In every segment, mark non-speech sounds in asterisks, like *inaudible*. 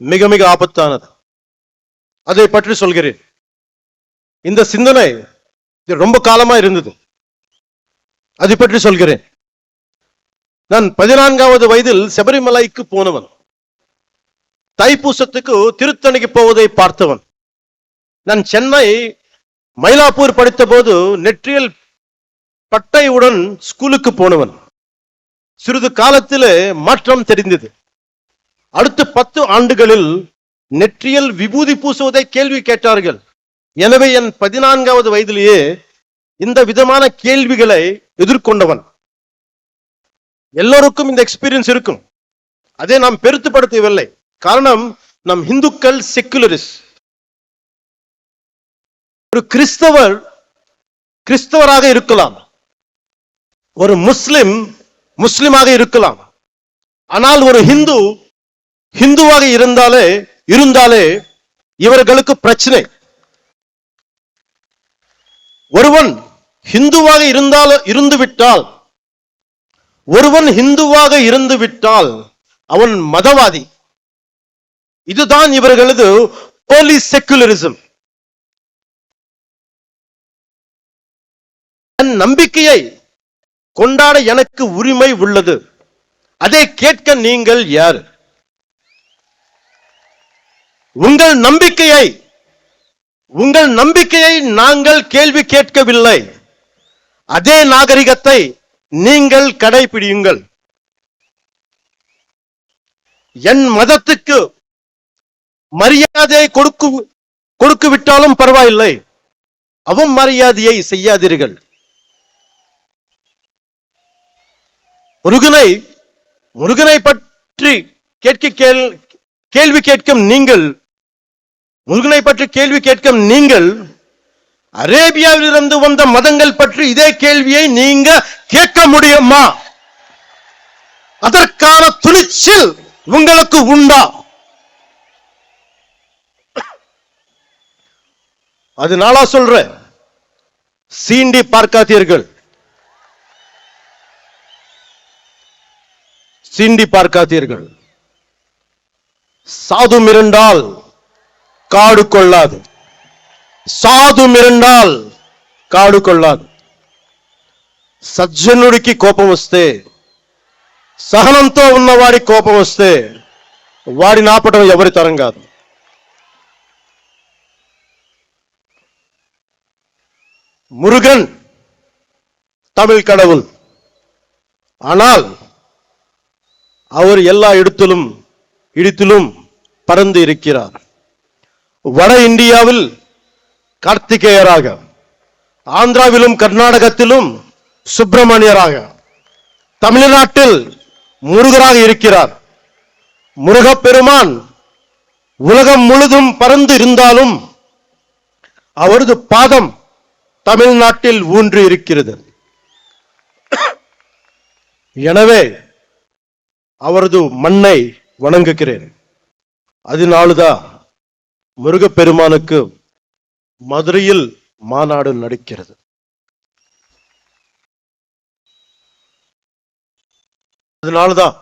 மிக மிக ஆபத்தானது. அதை பற்றி சொல்கிறேன். இந்த சிந்தனை இது ரொம்ப காலமா இருந்தது. அதை பற்றி சொல்கிறேன். நான் பதினான்காவது வயதில் சபரிமலைக்கு போனவன். தைப்பூசத்துக்கு திருத்தணிக்கு போவதை பார்த்தவன். நான் சென்னை மயிலாப்பூர் படித்த போது நெற்றியல் பட்டையுடன் ஸ்கூலுக்கு போனவன். சிறிது காலத்திலே மாற்றம் தெரிந்தது. அடுத்த பத்து ஆண்டுகளில் நெற்றியல் விபூதி பூசுவதை கேள்வி கேட்டார்கள். எனவே என் பதினான்காவது வயதிலேயே இந்த விதமான கேள்விகளை எதிர்கொண்டவன். எல்லோருக்கும் இந்த எக்ஸ்பீரியன்ஸ் இருக்கும். அதை நாம் பெருத்துப்படுத்தவில்லை. காரணம் நம் இந்துக்கள் செக்குலரிஸ் ஒரு கிறிஸ்தவர் கிறிஸ்தவராக இருக்கலாம். ஒரு முஸ்லிம் முஸ்லிமாக இருக்கலாம். ஆனால் ஒரு ஹிந்து ஹிந்துவாக இருந்தாலே இருந்தாலே இவர்களுக்கு பிரச்சனை. ஒருவன் ஹிந்துவாக இருந்தால் இருந்து விட்டால் ஒருவன் ஹிந்துவாக இருந்து விட்டால் அவன் மதவாதி. இதுதான் இவர்களது போலி செக்குலரிசம் என் நம்பிக்கையை கொண்டாட எனக்கு உரிமை உள்ளது. அதை கேட்க நீங்கள் யார்? உங்கள் நம்பிக்கையை உங்கள் நம்பிக்கையை நாங்கள் கேள்வி கேட்கவில்லை. அதே நாகரிகத்தை நீங்கள் கடைபிடியுங்கள். என் மதத்துக்கு மரியாதை கொடுக்கு கொடுக்கு விட்டாலும் பரவாயில்லை மரியாதையை செய்யாதீர்கள். முருகனை முருகனை பற்றி கேட்க கேள் கேள்வி கேட்கும் நீங்கள் முருகனை பற்றி கேள்வி கேட்கும் நீங்கள் அரேபியாவில் இருந்து வந்த மதங்கள் பற்றி இதே கேள்வியை நீங்க கேட்க முடியுமா? அதற்கான துணிச்சல் உங்களுக்கு உண்டா? அது நாளா சொல்றேன். சீண்டி பார்க்காதீர்கள். சீண்டி பார்க்காதீர்கள். சாது மிரண்டால் காடு கொள்ளாது సాధు మిరండాల్ కాడు కొల్లాదు సజ్జనుడికి కోపం వస్తే సహనంతో ఉన్నవాడి కోపం వస్తే వాడి నాపటం ఎవరి తరం కాదు முருகன் தமிழ் கடவுள் ஆனால் அவர் எல்லா இடத்திலும் இடத்திலும் பறந்து இருக்கிறார் வட இந்தியாவில் கார்த்திகேயராக ஆந்திராவிலும் கர்நாடகத்திலும் சுப்பிரமணியராக தமிழ்நாட்டில் முருகராக இருக்கிறார். முருகப்பெருமான் உலகம் முழுதும் பறந்து இருந்தாலும் அவரது பாதம் தமிழ்நாட்டில் ஊன்றி இருக்கிறது. எனவே அவரது மண்ணை வணங்குகிறேன். அதனால்தான் முருகப்பெருமானுக்கு மதுரையில் மாநாடு நடிக்கிறது. அதனாலதான்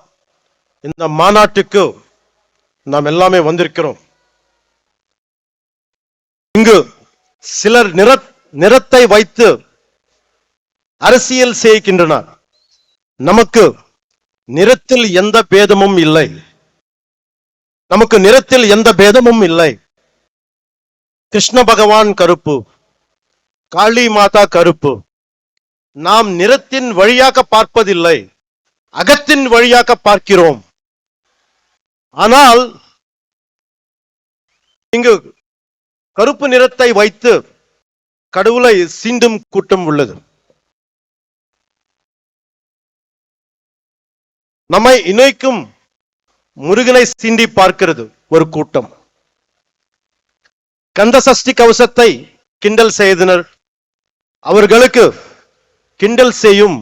இந்த மாநாட்டுக்கு நாம் எல்லாமே வந்திருக்கிறோம். இங்கு சிலர் நிற நிறத்தை வைத்து அரசியல் செய்கின்றனர். நமக்கு நிறத்தில் எந்த பேதமும் இல்லை. நமக்கு நிறத்தில் எந்த பேதமும் இல்லை. கிருஷ்ண பகவான் கருப்பு காளி மாதா கருப்பு. நாம் நிறத்தின் வழியாக பார்ப்பதில்லை அகத்தின் வழியாக பார்க்கிறோம். ஆனால் இங்கு கருப்பு நிறத்தை வைத்து கடவுளை சீண்டும் கூட்டம் உள்ளது. நம்மை இணைக்கும் முருகனை சீண்டி பார்க்கிறது ஒரு கூட்டம். கந்த சஷ்டி கவசத்தை கிண்டல் செய்தனர். அவர்களுக்கு கிண்டல் செய்யும்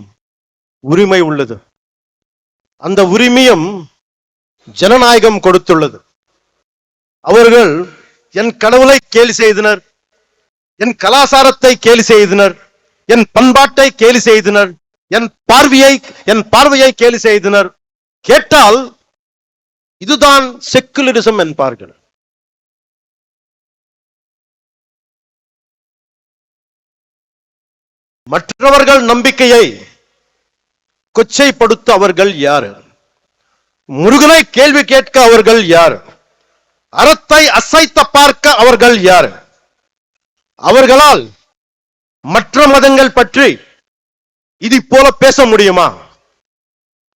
உரிமை உள்ளது. அந்த உரிமையும் ஜனநாயகம் கொடுத்துள்ளது. அவர்கள் என் கடவுளை கேலி செய்தனர். என் கலாசாரத்தை கேலி செய்தனர். என் பண்பாட்டை கேலி செய்தனர். என் பார்வையை என் பார்வையை கேலி செய்தனர். கேட்டால் இதுதான் செக்குலரிசம் என்பார்கள். மற்றவர்கள் நம்பிக்கையை கொச்சைப்படுத்த அவர்கள் யார்? முருகனை கேள்வி கேட்க அவர்கள் யார்? அறத்தை அசைத்த பார்க்க அவர்கள் யார்? அவர்களால் மற்ற மதங்கள் பற்றி இது போல பேச முடியுமா?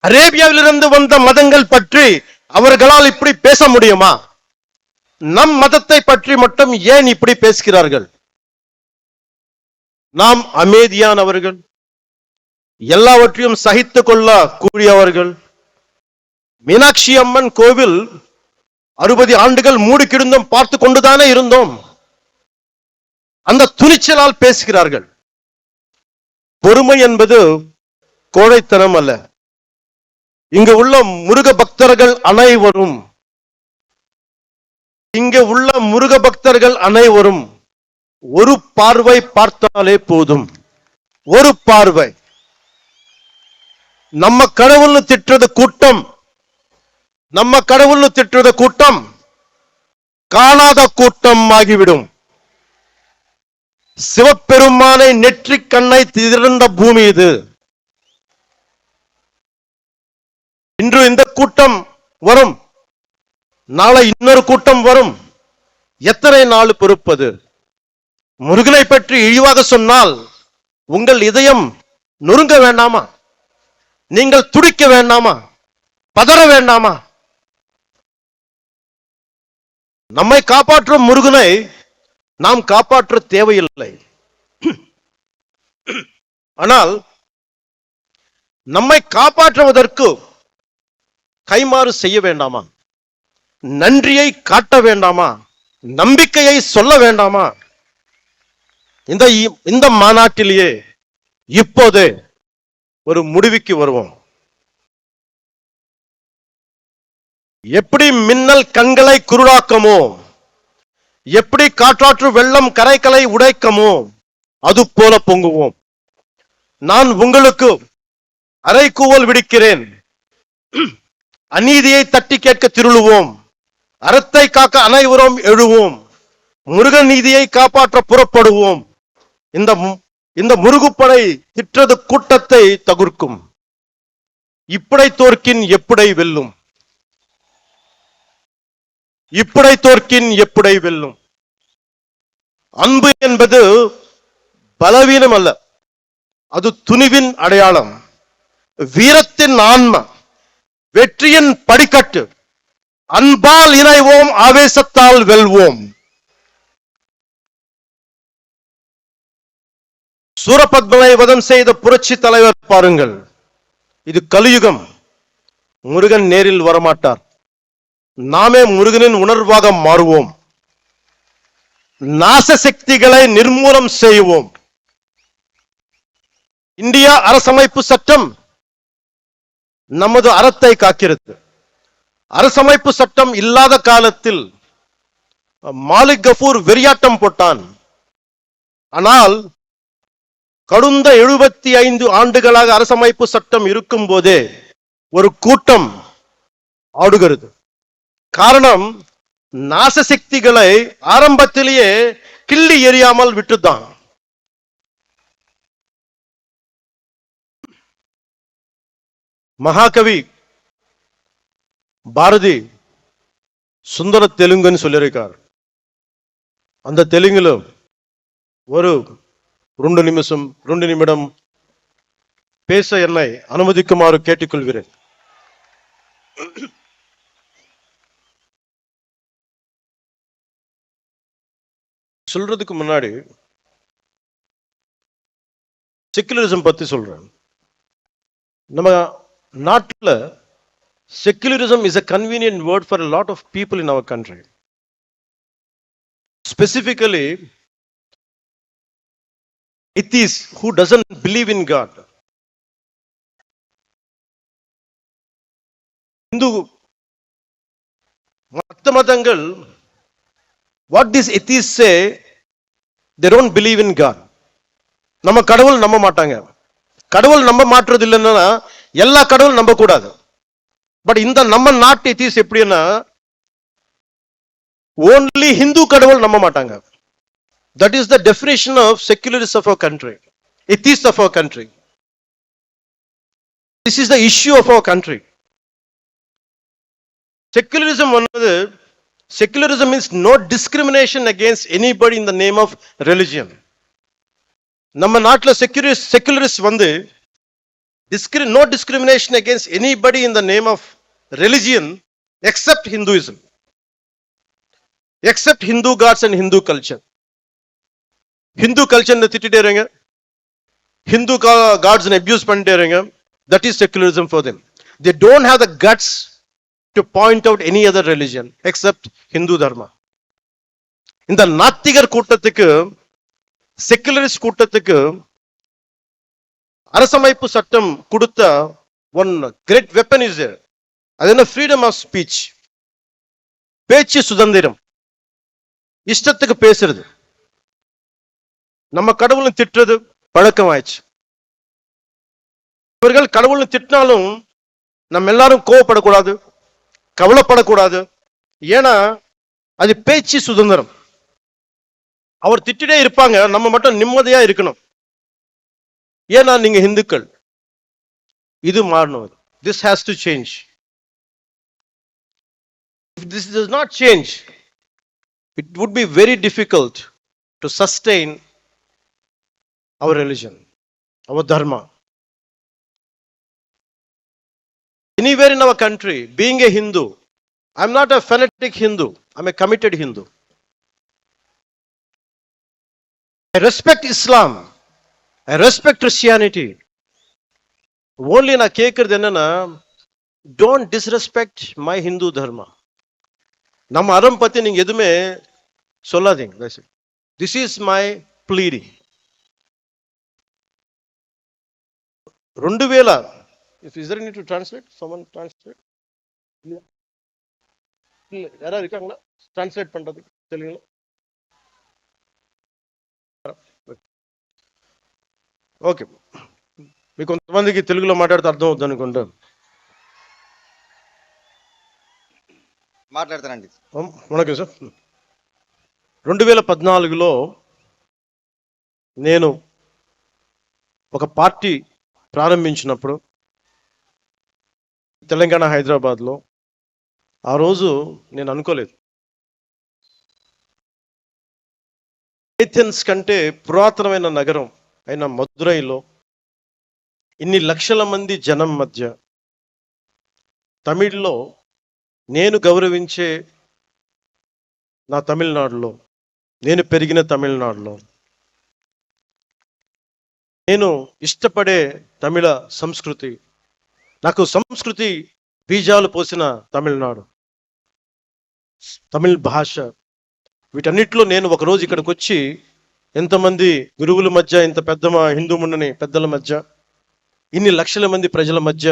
அரேபியாவிலிருந்து வந்த மதங்கள் பற்றி அவர்களால் இப்படி பேச முடியுமா? நம் மதத்தை பற்றி மட்டும் ஏன் இப்படி பேசுகிறார்கள்? நாம் அமைதியானவர்கள் எல்லாவற்றையும் சகித்துக் கொள்ள கூடியவர்கள். மீனாட்சி அம்மன் கோவில் அறுபது ஆண்டுகள் மூடி கிடந்தோம் பார்த்து கொண்டுதானே இருந்தோம். அந்த துணிச்சலால் பேசுகிறார்கள். பொறுமை என்பது கோழைத்தனம் அல்ல. இங்கு உள்ள முருக பக்தர்கள் அனைவரும் இங்கு உள்ள முருக பக்தர்கள் அனைவரும் ஒரு பார்வை பார்த்தாலே போதும். ஒரு பார்வை. நம்ம கடவுள்னு திட்டுறது கூட்டம். நம்ம கடவுள்னு திட்டுறது கூட்டம். காணாத கூட்டம் ஆகிவிடும். சிவபெருமானை நெற்றிக் கண்ணை திறந்த பூமி இது. இன்று இந்த கூட்டம் வரும். நாளை இன்னொரு கூட்டம் வரும். எத்தனை நாள் பொறுப்பது? முருகனை பற்றி இழிவாக சொன்னால் உங்கள் இதயம் நொறுங்க வேண்டாமா? நீங்கள் துடிக்க வேண்டாமா? பதற வேண்டாமா? நம்மை காப்பாற்றும் முருகனை நாம் காப்பாற்ற தேவையில்லை. ஆனால் நம்மை காப்பாற்றுவதற்கு கைமாறு செய்ய வேண்டாமா? நன்றியை காட்ட வேண்டாமா? நம்பிக்கையை சொல்ல வேண்டாமா? இந்த இ- இந்த மாநாட்டிலேயே இப்போது ஒரு முடிவுக்கு வருவோம். எப்படி மின்னல் கண்களை குருடாக்கமோ எப்படி காற்றாற்று வெள்ளம் கரைகளை உடைக்கமோ அது போல பொங்குவோம். நான் உங்களுக்கு அரைக்கூவல் விடுக்கிறேன். அநீதியை தட்டி கேட்க திருளுவோம். அறத்தை காக்க அனைவரும் எழுவோம். முருகன் நீதியை காப்பாற்ற புறப்படுவோம். இந்த இந்த முருகுப்படை திற்றது கூட்டத்தை தகுர்க்கும். இப்படை தோற்கின் எப்படை வெல்லும்? இப்படை தோற்கின் எப்படை வெல்லும்? அன்பு என்பது பலவீனம் அல்ல. அது துணிவின் அடையாளம். வீரத்தின் ஆன்ம வெற்றியின் படிக்கட்டு. அன்பால் இணைவோம் ஆவேசத்தால் வெல்வோம். சூரபத்மனை வதம் செய்த புரட்சி தலைவர் பாருங்கள். இது கலியுகம். முருகன் நேரில் வரமாட்டார். நாமே முருகனின் உணர்வாக மாறுவோம். நாச சக்திகளை நிர்மூலம் செய்வோம். இந்தியா அரசமைப்பு சட்டம் நமது அறத்தை காக்கிறது. அரசமைப்பு சட்டம் இல்லாத காலத்தில் மாலிக் கஃபூர் வெறியாட்டம் போட்டான். ஆனால் கடந்த எழுபத்தி ஐந்து ஆண்டுகளாக அரசமைப்பு சட்டம் இருக்கும் போதே ஒரு கூட்டம் ஆடுகிறது. காரணம் நாசசக்திகளை ஆரம்பத்திலேயே கிள்ளி எறியாமல் விட்டுதான் மகாகவி பாரதி சுந்தர தெலுங்குன்னு சொல்லியிருக்கார். அந்த தெலுங்குல ஒரு ரெண்டு நிமிஷம் ரெண்டு నిమిடம் பேச என்னை அனுமதிக்குமாறு கேட்டுக்கொள்கிறேன். சொல்றதுக்கு முன்னாடி செக்குலரிசம் பத்தி சொல்றேன். நம்ம நாட்டில் secularism is a convenient word for lot of people in our country specifically Specifically, atheists who doesn't believe in God. Hindu மத்த மதங்கள் what this atheists say they don't believe in God நம்ம கடவுள் நம்ப மாட்டாங்க. கடவுள் நம்ப மாட்டுறது இல்லைன்னா எல்லா கடவுள் நம்ப கூடாது பட் இந்த நம்ம நாட்டு எத்திஸ் எப்படின்னா ஓன்லி ஹிந்து கடவுள் நம்ப மாட்டாங்க. That is the definition of secularist of our country atheist of our country this is the issue of our country secularism வந்தது secularism means no discrimination against anybody in the name of religion நம்ம நாட்டில் செக்யூரிஸ்ட் secularist வந்து discri- no discrimination against anybody in the name of religion except Hinduism, except Hindu gods and Hindu culture. Hindu கல்ச்சர்னு திட்டே இருங்க Hindu gods abuse பண்ணிட்டே இருங்க that is secularism for them they don't have the guts to point out any other religion except Hindu dharma இந்த நாத்திகர் கூட்டத்துக்கு secularist கூட்டத்துக்கு அரசமைப்பு சட்டம் கொடுத்த ஒன் கிரேட் வெப்பன் இஸ் அது என்ன ஃப்ரீடம் ஆஃப் ஸ்பீச் பேச்சு சுதந்திரம் இஷ்டத்துக்கு பேசுறது நம்ம கடவுளும் திட்டுறது பழக்கம் ஆயிடுச்சு இவர்கள் கடவுளும் திட்டினாலும் நம்ம எல்லாரும் கோவப்படக்கூடாது கவலைப்படக்கூடாது. ஏன்னா அது பேச்சு சுதந்திரம். அவர் திட்டிட்டே இருப்பாங்க நம்ம மட்டும் நிம்மதியா இருக்கணும். ஏன்னா நீங்க இந்துக்கள். இது மாறணும். This has to change this is not change it would be very difficult to sustain our religion our dharma anywhere in our country being a hindu i'm not a fanatic hindu i'm a committed hindu i respect islam I respect Christianity. Only நான் கேட்கறது என்னன்னா don't disrespect my Hindu dharma நம்ம அறம் பத்தி நீங்க எதுவுமே சொல்லாதீங்க this is my bleeding రెండు వేల if is there need to translate someone translate யாராவது இருக்காங்களா ట్రాన్స్లేట్ பண்றது తెలుగులో ఓకే మీకు కొంతమందికి తెలుగులో మాట్లాడితే అర్థం అవుతుంది అనుకుంటా మాట్లాడతానండి వణకం సార్ రెండు వేల పద్నాలుగులో నేను ఒక పార్టీ ప్రారంభించినప్పుడు తెలంగాణ హైదరాబాద్లో ఆ రోజు నేను అనుకోలేదు. ఏథెన్స్ కంటే పురాతనమైన నగరం అయిన మదురైలో ఇన్ని లక్షల మంది జనం మధ్య తమిళ్ళో నేను గౌరవించే నా తమిళనాడులో నేను పెరిగిన తమిళనాడులో నేను ఇష్టపడే తమిళ సంస్కృతి నాకు సంస్కృతి బీజాలు పోసిన తమిళనాడు తమిళ్ భాష వీటన్నిటిలో నేను ఒకరోజు ఇక్కడికి వచ్చి ఎంతమంది గురువుల మధ్య ఇంత పెద్ద మా హిందూ ముండని పెద్దల మధ్య ఇన్ని లక్షల మంది ప్రజల మధ్య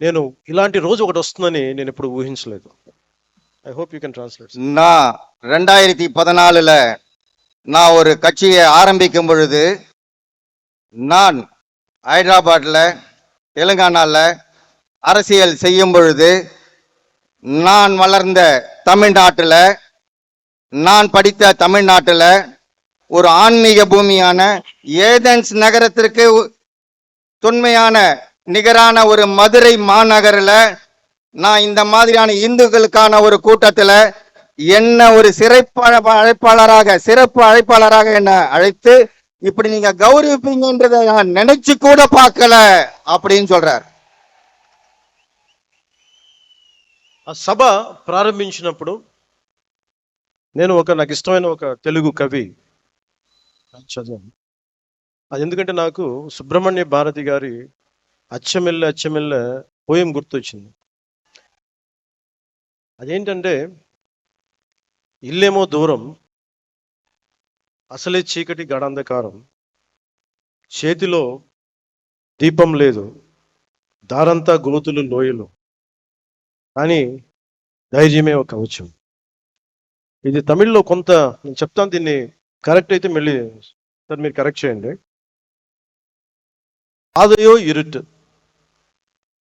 నేను ఇలాంటి రోజు ఒకటి వస్తుందని నేను ఎప్పుడు ఊహించలేదు I hope you can translate நான் ரெண்டாயிரத்தி பதினாலுல நான் ஒரு கட்சியை ஆரம்பிக்கும் பொழுது நான் ஹைதராபாத்தில் தெலுங்கானாவில் அரசியல் செய்யும் பொழுது நான் வளர்ந்த தமிழ்நாட்டில் நான் படித்த தமிழ்நாட்டில் ஒரு ஆன்மீக பூமியான ஏதென்ஸ் நகரத்திற்கு தொன்மையான நிகரான ஒரு மதுரை மாநகரில் நான் இந்த மாதிரியான இந்துக்களுக்கான ஒரு கூட்டத்தில் என்ன ஒரு சிறப்பு அழைப்பாளராக சிறப்பு அழைப்பாளராக என்னை அழைத்து இப்படி நீங்க கௌரவிப்பீங்கன்றதை நான் நினைச்சு கூட பார்க்கல அப்படின்னு சொல்றார் ఆ సభ ప్రారంభించినప్పుడు నేను ఒక నాకు ఇష్టమైన ఒక తెలుగు కవి చదివాను అది ఎందుకంటే నాకు సుబ్రహ్మణ్య భారతి గారి అచ్చమెల్లె అచ్చమెల్లె పోయం గుర్తొచ్చింది అదేంటంటే ఇల్లేమో దూరం అసలే చీకటి గడంధకారం చేతిలో దీపం లేదు దారంతా గోతులు లోయలు కానీ ధైర్యమే ఒక కవచం ఇది తమిళ్లో కొంత నేను చెప్తాను దీన్ని కరెక్ట్ అయితే మళ్ళీ సార్ మీరు కరెక్ట్ చేయండి பாதையோ இருட்டு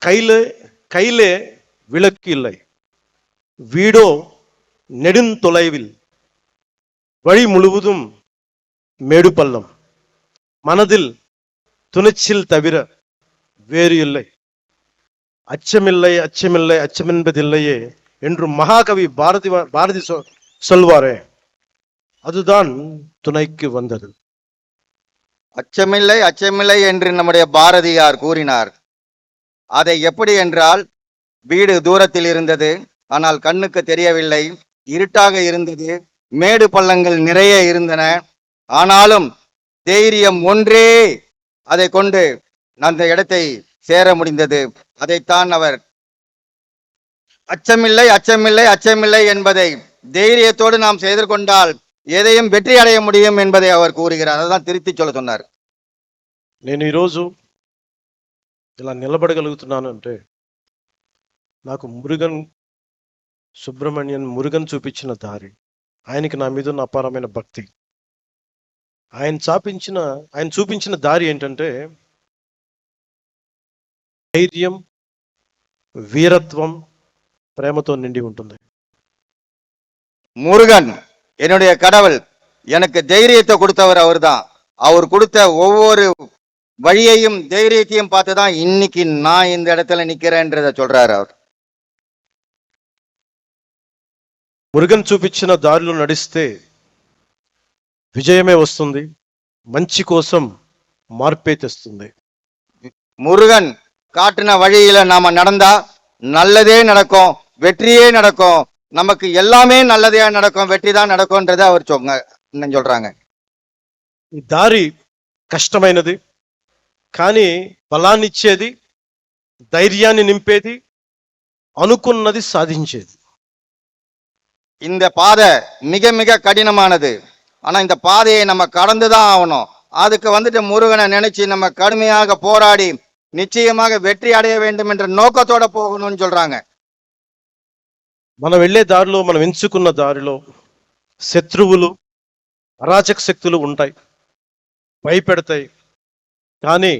கையில கையிலே விளக்கு இல்லை வீடோ நெடுந்தொலைவில் வழி முழுவதும் மேடு பள்ளம் மனதில் துணிச்சில் தவிர வேறு இல்லை. அச்சமில்லை அச்சமில்லை அச்சமென்பதில்லையே என்று மகாகவி பாரதி பாரதி சொ- சொல்வாரே. அதுதான் துணைக்கு வந்தது. அச்சமில்லை அச்சமில்லை என்று நம்முடைய பாரதியார் கூறினார். அதை எப்படி என்றால் வீடு தூரத்தில் இருந்தது ஆனால் கண்ணுக்கு தெரியவில்லை இருட்டாக இருந்தது மேடு பள்ளங்கள் நிறைய இருந்தன ஆனாலும் தைரியம் ஒன்றே அதை கொண்டு அந்த இடத்தை சேர முடிந்தது அதைத்தான் அவர் அச்சமில்லை அச்சமில்லை அச்சமில்லை என்பதை தைரியத்தோடு நாம் செய்து கொண்டால் எதையும் வெற்றி அடைய முடியும் என்பதை அவர் கூறுகிறார் அதான் திருத்தி சொல்ல சொன்னார் నేను ఈరోజు ఇలా నిలబడగలుగుతున్నాను అంటే నాకు మురుగన్ సుబ్రహ్మణ్యన్ మురుగన్ చూపించిన దారి ఆయనకి నా మీద ఉన్న అపారమైన భక్తి ఆయన చాపించిన ఆయన చూపించిన దారి ఏంటంటే ధైర్యం వీరత్వం ప్రేమతో నిండి ఉంటుంది முருகன் என்னுடைய கடவுள் எனக்கு தைரியத்தை கொடுத்தவர் அவர்தான் அவர் கொடுத்த ஒவ்வொரு வழியையும் தைரியத்தையும் பார்த்துதான் இன்னைக்கு நான் இந்த இடத்துல நிக்கிறேன்றத சொல்றாரு அவர் మురుగన్ చూపించిన దారిలో నడిస్తే విజయమే వస్తుంది మంచి కోసం మార్పే తెస్తుంది முருகன் காட்டின வழியில நாம நடந்தா நல்லதே நடக்கும் வெற்றியே நடக்கும் நமக்கு எல்லாமே நல்லதே நடக்கும் வெற்றி தான் நடக்கும்ன்றத அவர் சொங்க இன்னும் சொல்றாங்க ఈ దారి కష్టమైనది కానీ బలాన్నిచ్చేది ధైర్యాన్ని నింపేది అనుకున్నది సాధించేది இந்த பாதை மிக மிக கடினமானது ஆனா இந்த பாதையை நம்ம கடந்துதான் ஆகணும் அதுக்கு வந்துட்டு முருகனை நினைச்சு நம்ம கடுமையாக போராடி நிச்சயமாக வெற்றி அடைய வேண்டும் என்ற நோக்கத்தோட போகணும்னு சொல்றாங்க మనం వెళ్ళే దారిలో మనం ఎంచుకున్న దారిలో శత్రువులు అరాచక శక్తులు ఉంటాయి భయపెడతాయి కానీ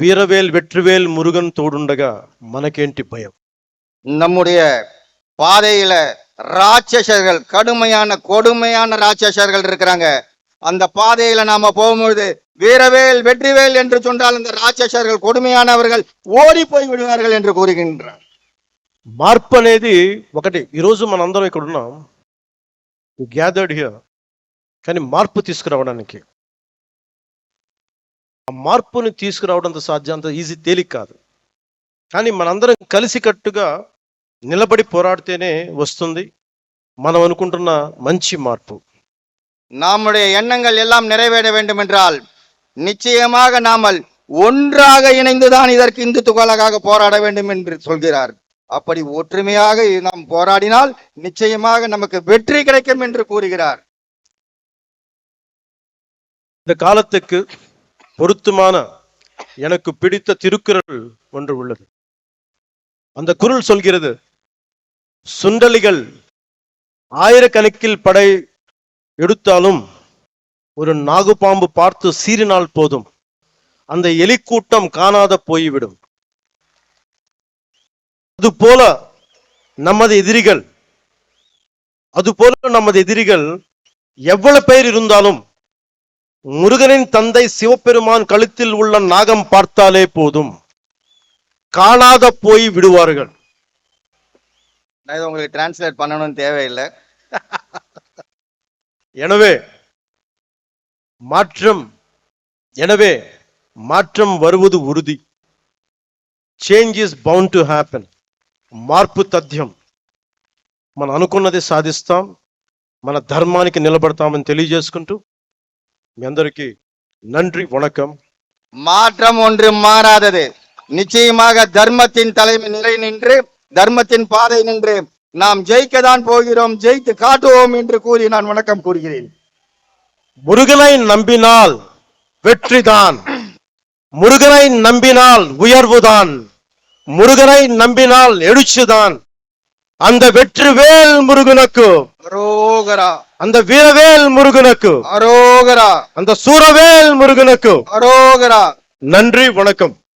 వీరవేల్ వెట్రివేల్ మురుగన్ తోడుండగా మనకేంటి భయం நம்முடைய பாதையில ராட்சசர்கள் கடுமையான கொடுமையான ராட்சசர்கள் இருக்கிறாங்க அந்த பாதையில நாம போகும்பொழுது வீரவேல் வெற்றிவேல் என்று சொன்னால் அந்த ராட்சசர்கள் கொடுமையானவர்கள் ஓடி போய் விடுவார்கள் என்று கூறுகின்றார் మార్పు అనేది ఒకటి ఈరోజు మనందరం ఇక్కడ ఉన్నాం గ్యాదర్డ్ హియర్ కానీ మార్పు తీసుకురావడానికి ఆ మార్పుని తీసుకురావడం అంత సాధ్యం అంత ఈజీ తేలిక కాదు కానీ మనందరం కలిసికట్టుగా నిలబడి పోరాడితేనే వస్తుంది మనం అనుకుంటున్న మంచి మార్పు நம்முடைய எண்ணங்கள் எல்லாம் நிறைவேற வேண்டும் என்றால் நிச்சயமாக நாமல் ஒன்றாக இணைந்துதான் இதற்கு இந்துத்துவ கழகாக போராட வேண்டும் என்று சொல்கிறார் அப்படி ஒற்றுமையாக நாம் போராடினால் நிச்சயமாக நமக்கு வெற்றி கிடைக்கும் என்று கூறுகிறார் இந்த காலத்துக்கு பொருத்தமான எனக்கு பிடித்த திருக்குறள் ஒன்று உள்ளது அந்த குறள் சொல்கிறது சுண்டலிகள் ஆயிரக்கணக்கில் படை எடுத்தாலும் ஒரு நாகுபாம்பு பார்த்து சீறினால் போதும். அந்த எலிக்கூட்டம் காணாத போய்விடும். அதுபோல நமது எதிரிகள் அதுபோல நமது எதிரிகள் எவ்வளவு பேர் இருந்தாலும் முருகனின் தந்தை சிவபெருமான் கழுத்தில் உள்ள நாகம் பார்த்தாலே போதும். காணாத போய் விடுவார்கள். நான் இதை உங்களுக்கு டிரான்ஸ்லேட் பண்ணணும்னு தேவையில்லை *laughs* எனவே மாற்றம் எனவே மாற்றம் வருவது உறுதி change is bound to happen మార్పు తథ్యం మనం అనుకున్నది సాధిస్తాం మన ధర్మానికి నిలబడతామని తెలియజేసుకుంటూ మీ అందరికీ నండ్రి వణకం மாற்றம் ஒன்று மாறாதது நிச்சயமாக தர்மத்தின் தலைமை நிலை நின்று தர்மத்தின் பாதை நின்று நாம் ஜெயிக்கத்தான் போகிறோம் ஜெயித்து காட்டுவோம் என்று கூறி நான் வணக்கம் கூறுகிறேன். முருகனை நம்பினால் வெற்றிதான். முருகனை நம்பினால் உயர்வுதான். முருகனை நம்பினால் எழுச்சிதான். அந்த வெற்றிவேல் முருகனுக்கு அரோகரா. அந்த வீரவேல் முருகனுக்கு அரோகரா. அந்த சூரவேல் முருகனுக்கு அரோகரா. நன்றி வணக்கம்.